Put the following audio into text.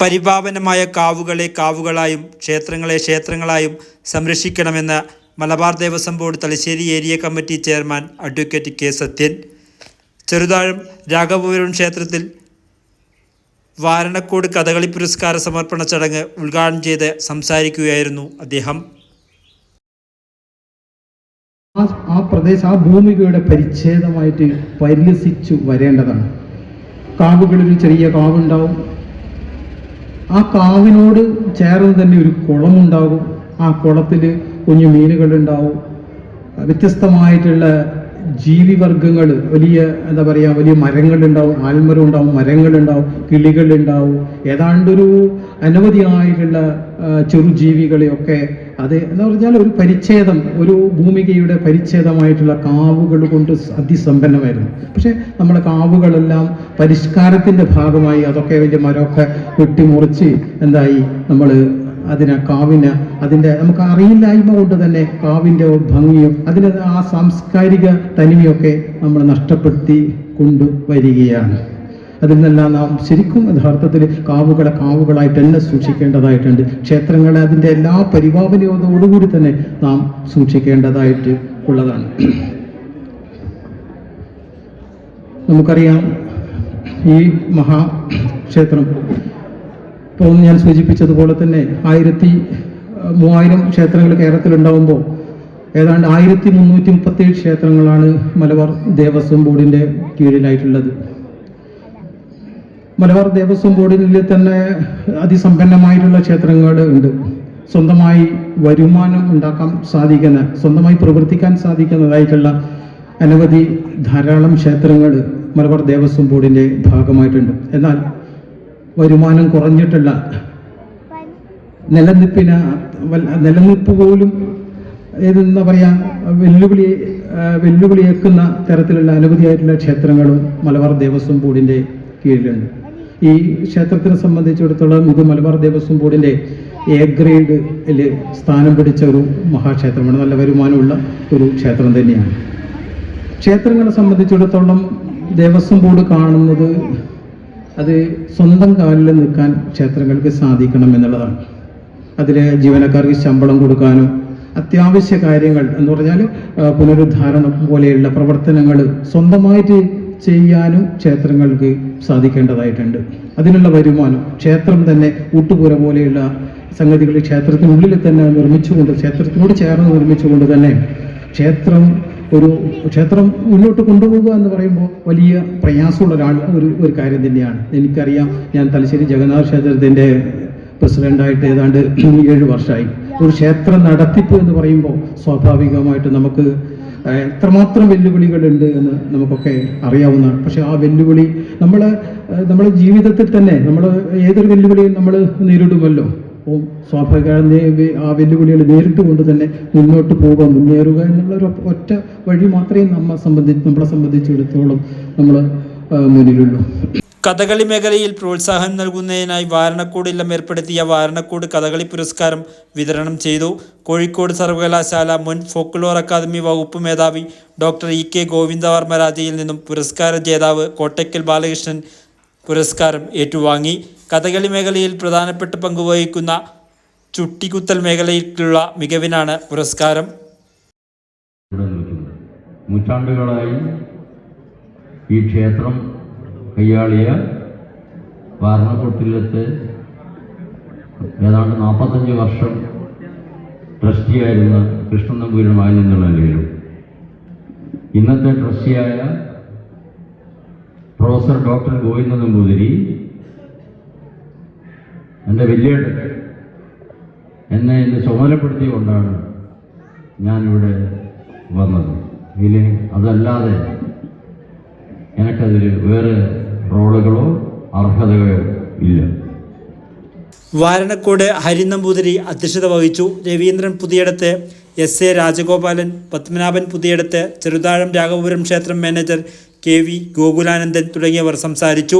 പരിപാവനമായ കാവുകളെ കാവുകളായും ക്ഷേത്രങ്ങളെ ക്ഷേത്രങ്ങളായും സംരക്ഷിക്കണമെന്ന് Malabar Devaswom board Thalassery area committee chairman advocate K Sathyan. Cheruthazham Raghavapuram ക്ഷേത്രത്തിൽ വാരണക്കോട് കഥകളി പുരസ്കാര സമർപ്പണ ചടങ്ങ് ഉദ്ഘാടനം ചെയ്ത് സംസാരിക്കുകയായിരുന്നു അദ്ദേഹം. ആ പ്രദേശം ആ ഭൂമികയുടെ പരിച്ഛേദമായിട്ട് പരിലസിച്ചു വരേണ്ടതാണ്. കാവുകളിൽ ചെറിയ കാവുണ്ടാവും. ആ കാവിനോട് ചേർന്ന് തന്നെ ഒരു കുളമുണ്ടാകും. ആ കുളത്തിൽ കുഞ്ഞു മീനുകളുണ്ടാവും. വ്യത്യസ്തമായിട്ടുള്ള ജീവിവർഗങ്ങൾ വലിയ എന്താ പറയുക വലിയ മരങ്ങളുണ്ടാവും ആൽമരം ഉണ്ടാവും മരങ്ങളുണ്ടാവും കിളികളുണ്ടാവും. ഏതാണ്ടൊരു അനവധിയായിട്ടുള്ള ചെറു ചെറുജീവികളെയൊക്കെ അത് എന്ന് പറഞ്ഞാൽ ഒരു പരിച്ഛേദം ഒരു ഭൂമികയുടെ പരിച്ഛേദമായിട്ടുള്ള കാവുകൾ കൊണ്ട് അതിസമ്പന്നമായിരുന്നു. പക്ഷെ നമ്മളെ കാവുകളെല്ലാം പരിഷ്കാരത്തിന്റെ ഭാഗമായി അതൊക്കെ വലിയ മരമൊക്കെ വെട്ടിമുറിച്ച് എന്തായി നമ്മൾ അതിനെ കാവിന് അതിന്റെ നമുക്ക് അറിയില്ലായ്മ കൊണ്ട് തന്നെ കാവിന്റെ ഭംഗിയും അതിന് ആ സാംസ്കാരിക തനിമയൊക്കെ നമ്മൾ നഷ്ടപ്പെടുത്തി കൊണ്ടുവരികയാണ് അതിൽ നിന്നെല്ലാം നാം ശരിക്കും യഥാർത്ഥത്തിൽ കാവുകളെ കാവുകളായിട്ട് തന്നെ സൂക്ഷിക്കേണ്ടതായിട്ടുണ്ട്. ക്ഷേത്രങ്ങളെ അതിന്റെ എല്ലാ പരിപാവനയോടുകൂടി തന്നെ നാം സൂക്ഷിക്കേണ്ടതായിട്ട് ഉള്ളതാണ്. നമുക്കറിയാം ഈ മഹാക്ഷേത്രം ഇപ്പോൾ ഞാൻ സൂചിപ്പിച്ചതുപോലെ തന്നെ ആയിരത്തി മൂവായിരം ക്ഷേത്രങ്ങൾ കേരളത്തിലുണ്ടാവുമ്പോൾ ഏതാണ്ട് ആയിരത്തി മുന്നൂറ്റി മുപ്പത്തേഴ് ക്ഷേത്രങ്ങളാണ് മലബാർ ദേവസ്വം ബോർഡിന്റെ കീഴിലായിട്ടുള്ളത്. മലബാർ ദേവസ്വം ബോർഡിൽ തന്നെ അതിസമ്പന്നമായിട്ടുള്ള ക്ഷേത്രങ്ങൾ ഉണ്ട്. സ്വന്തമായി വരുമാനം ഉണ്ടാക്കാൻ സാധിക്കുന്ന സ്വന്തമായി പ്രവർത്തിക്കാൻ സാധിക്കുന്നതായിട്ടുള്ള അനവധി ധാരാളം ക്ഷേത്രങ്ങൾ മലബാർ ദേവസ്വം ബോർഡിന്റെ ഭാഗമായിട്ടുണ്ട്. എന്നാൽ വരുമാനം കുറഞ്ഞിട്ടുള്ള നിലനിൽപ്പിന് നിലനിൽപ്പ് പോലും ഏതെന്താ പറയാ വെല്ലുവിളി വെല്ലുവിളിയേക്കുന്ന തരത്തിലുള്ള അനവധിയായിട്ടുള്ള ക്ഷേത്രങ്ങളും മലബാർ ദേവസ്വം ബോർഡിന്റെ കീഴിലുണ്ട്. ഈ ക്ഷേത്രത്തിനെ സംബന്ധിച്ചിടത്തോളം ഇത് മലബാർ ദേവസ്വം ബോർഡിന്റെ എ ഗ്രേഡിൽ സ്ഥാനം പിടിച്ച ഒരു മഹാക്ഷേത്രമാണ്. നല്ല വരുമാനമുള്ള ഒരു ക്ഷേത്രം തന്നെയാണ്. ക്ഷേത്രങ്ങളെ സംബന്ധിച്ചിടത്തോളം ദേവസ്വം ബോർഡ് കാണുന്നത് അത് സ്വന്തം കാലിൽ നിൽക്കാൻ ക്ഷേത്രങ്ങൾക്ക് സാധിക്കണം എന്നുള്ളതാണ്. അതിൽ ജീവനക്കാർക്ക് ശമ്പളം കൊടുക്കാനും അത്യാവശ്യ കാര്യങ്ങൾ എന്ന് പറഞ്ഞാൽ പുനരുദ്ധാരണം പോലെയുള്ള പ്രവർത്തനങ്ങൾ സ്വന്തമായിട്ട് ചെയ്യാനും ക്ഷേത്രങ്ങൾക്ക് സാധിക്കേണ്ടതായിട്ടുണ്ട്. അതിനുള്ള വരുമാനം ക്ഷേത്രം തന്നെ ഊട്ടുപുര പോലെയുള്ള സംഗതികൾ ക്ഷേത്രത്തിനുള്ളിൽ തന്നെ നിർമ്മിച്ചുകൊണ്ട് ക്ഷേത്രത്തിനോട് ചേർന്ന് നിർമ്മിച്ചുകൊണ്ട് തന്നെ ക്ഷേത്രം ഒരു ക്ഷേത്രം മുന്നോട്ട് കൊണ്ടുപോകുക എന്ന് പറയുമ്പോൾ വലിയ പ്രയാസമുള്ള ഒരാൾ ഒരു ഒരു കാര്യം തന്നെയാണ്. എനിക്കറിയാം ഞാൻ തലശ്ശേരി ജഗന്നാഥ ക്ഷേത്രത്തിന്റെ പ്രസിഡന്റായിട്ട് ഏതാണ്ട് ഏഴ് വർഷമായി. ഒരു ക്ഷേത്ര നടത്തിപ്പ് എന്ന് പറയുമ്പോൾ സ്വാഭാവികമായിട്ട് നമുക്ക് എത്രമാത്രം വെല്ലുവിളികളുണ്ട് എന്ന് നമുക്കൊക്കെ അറിയാവുന്നതാണ്. പക്ഷെ ആ വെല്ലുവിളി നമ്മൾ നമ്മുടെ ജീവിതത്തിൽ തന്നെ നമ്മൾ ഏതൊരു വെല്ലുവിളിയും നമ്മൾ നേരിടുമല്ലോ. അപ്പോൾ സ്വാഭാവികമായി ആ വെല്ലുവിളികൾ നേരിട്ട് കൊണ്ട് തന്നെ മുന്നോട്ട് പോവുക മുന്നേറുക എന്നുള്ള ഒരു ഒറ്റ വഴി മാത്രമേ നമ്മെ സംബന്ധിച്ച് നമ്മളെ സംബന്ധിച്ചിടത്തോളം നമ്മൾ മുന്നിലുള്ളൂ. കഥകളി മേഖലയിൽ പ്രോത്സാഹനം നൽകുന്നതിനായി വാരണക്കോട് ഇല്ലം ഏർപ്പെടുത്തിയ വാരണക്കോട് കഥകളി പുരസ്കാരം വിതരണം ചെയ്തു. കോഴിക്കോട് സർവകലാശാല മുൻ ഫോക്ലോർ അക്കാദമി വകുപ്പ് മേധാവി ഡോക്ടർ ഇ കെ ഗോവിന്ദവർമ്മ രാജയിൽ നിന്നും പുരസ്കാര ജേതാവ് കോട്ടയ്ക്കൽ ബാലകൃഷ്ണൻ പുരസ്കാരം ഏറ്റുവാങ്ങി. കഥകളി മേഖലയിൽ പ്രധാനപ്പെട്ട പങ്കുവഹിക്കുന്ന ചുട്ടിക്കുത്തൽ മേഖലയിലുള്ള മികവിനാണ് പുരസ്കാരം. നൂറ്റാണ്ടുകളായി ഈ ക്ഷേത്രം കയ്യാളിയ വാരണക്കൊട്ടിലത്ത് ഏതാണ്ട് നാൽപ്പത്തഞ്ച് വർഷം ട്രസ്റ്റിയായിരുന്ന കൃഷ്ണൻ നമ്പൂരിനുമായി നിന്നുള്ള നിലയിലും ഇന്നത്തെ ട്രസ്റ്റിയായ പ്രൊഫസർ ഡോക്ടർ ഗോവിന്ദ നമ്പൂതിരി എന്റെ വലിയേട്ടൻ എന്നെ ഇന്ന് ചുമതലപ്പെടുത്തിക്കൊണ്ടാണ് ഞാനിവിടെ വന്നത്. ഇനി അതല്ലാതെ എനിക്കതിൽ വേറെ റോളുകളോ അർഹതകളോ ഇല്ല. വാരണക്കോട് ഹരിനമ്പൂതിരി അധ്യക്ഷത വഹിച്ചു രവീന്ദ്രൻ പുതിയടത്ത് എസ് എ രാജഗോപാലൻ പത്മനാഭൻ പുതിയടത്ത് ചെറുതാഴം രാഘവപുരം ക്ഷേത്രം മാനേജർ കെ വി ഗോകുലാനന്ദൻ തുടങ്ങിയവർ സംസാരിച്ചു